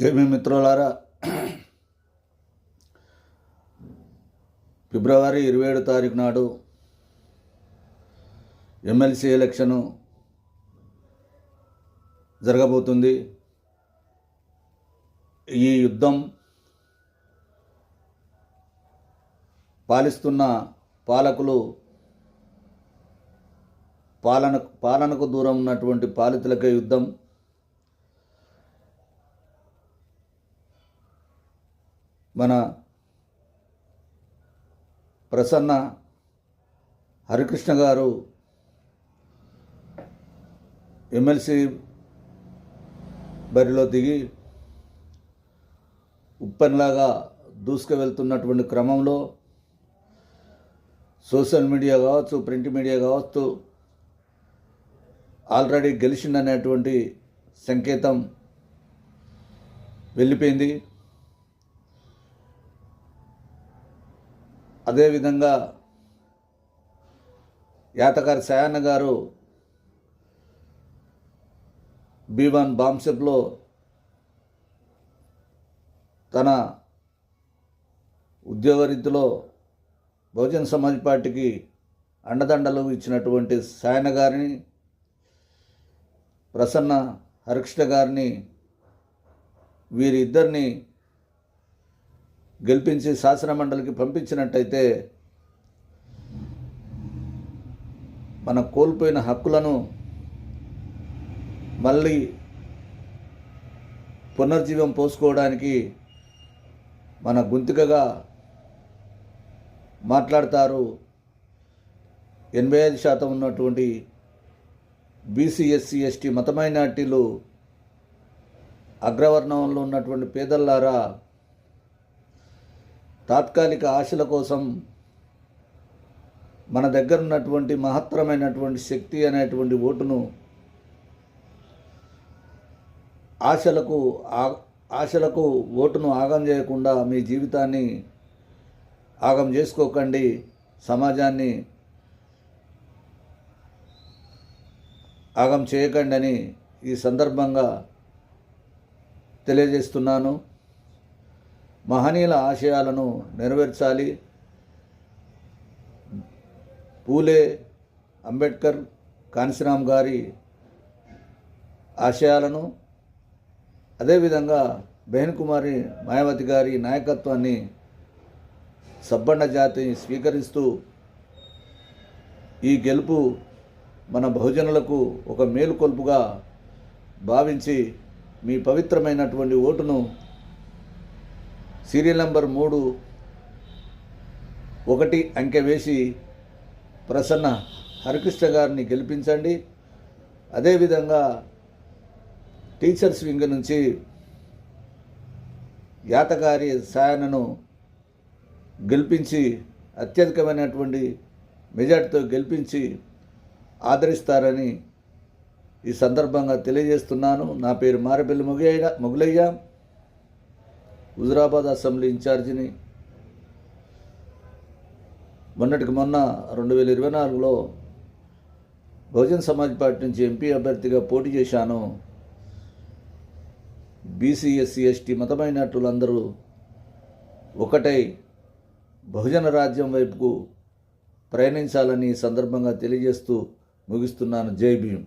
జై మిత్రులారా. ఫిబ్రవరి ఇరవై ఏడు తారీఖు నాడు ఎమ్మెల్సీ ఎలక్షను జరగబోతుంది. ఈ యుద్ధం పాలిస్తున్న పాలకులు పాలన పాలనకు దూరం ఉన్నటువంటి పాలితులకే యుద్ధం. మన ప్రసన్న హరికృష్ణ గారు ఎమ్మెల్సీ బరిలో దిగి ఉప్పెన్లాగా దూసుకు వెళ్తున్నటువంటి క్రమంలో సోషల్ మీడియా కావచ్చు ప్రింట్ మీడియా కావచ్చు ఆల్రెడీ గెలిచిందనేటువంటి సంకేతం వెళ్ళిపోయింది. అదేవిధంగా యాతగారి సయాన్న గారు బీవాన్ బాంసెప్లో తన ఉద్యోగరీతిలో బహుజన్ సమాజ్ పార్టీకి అండదండలు ఇచ్చినటువంటి సాయన గారిని ప్రసన్న హరికృష్ణ గారిని వీరిద్దరిని గెలిపించి శాసనమండలికి పంపించినట్టయితే మన కోల్పోయిన హక్కులను మళ్ళీ పునర్జీవం పోసుకోవడానికి మన గుంతికగా మాట్లాడతారు ఎనభై ఐదు శాతం ఉన్నటువంటి బీసీ ఎస్సీ ఎస్టీ మత మైనార్టీలు అగ్రవర్ణంలో ఉన్నటువంటి పేదల్లారా తాత్కాలిక ఆశల కోసం మన దగ్గర ఉన్నటువంటి మహత్తరమైనటువంటి శక్తి అనేటువంటి ఓటును ఆశలకు ఆ- ఆశలకు ఓటును ఆగం చేయకుండా మీ జీవితాన్ని ఆగం చేసుకోకండి. సమాజాన్ని ఆగం చేయకండి అని ఈ సందర్భంగా తెలియజేస్తున్నాను. మహనీయుల ఆశయాలను నెరవేర్చాలి. పూలే అంబేద్కర్ కాన్సీరామ్ గారి ఆశయాలను అదేవిధంగా బెహన్ కుమారి మాయావతి గారి నాయకత్వాన్ని సబ్బండ జాతి స్వీకరిస్తూ ఈ గెలుపు మన బహుజనులకు ఒక మేలుకొల్పుగా భావించి మీ పవిత్రమైనటువంటి ఓటును సీరియల్ నంబర్ మూడు ఒకటి అంకె వేసి ప్రసన్న హరికృష్ణ గారిని గెలిపించండి. అదేవిధంగా టీచర్స్ వింగ్ నుంచి యాతగారి సాయనను గెలిపించి అత్యధికమైనటువంటి మెజార్టీతో గెలిపించి ఆదరిస్తారని ఈ సందర్భంగా తెలియజేస్తున్నాను. నా పేరు మారపల్లి మొగయ్య మొగులయ్య. హుజురాబాద్ అసెంబ్లీ ఇన్ఛార్జిని మొన్నటికి మొన్న రెండు వేల ఇరవై నాలుగులో బహుజన్ సమాజ్ పార్టీ నుంచి ఎంపీ అభ్యర్థిగా పోటీ చేశాను. బీసీ ఎస్సీ ఎస్టీ మత ఒకటై బహుజన రాజ్యం వైపుకు ప్రయాణించాలని సందర్భంగా తెలియజేస్తూ ముగిస్తున్నాను. జై భీమ్.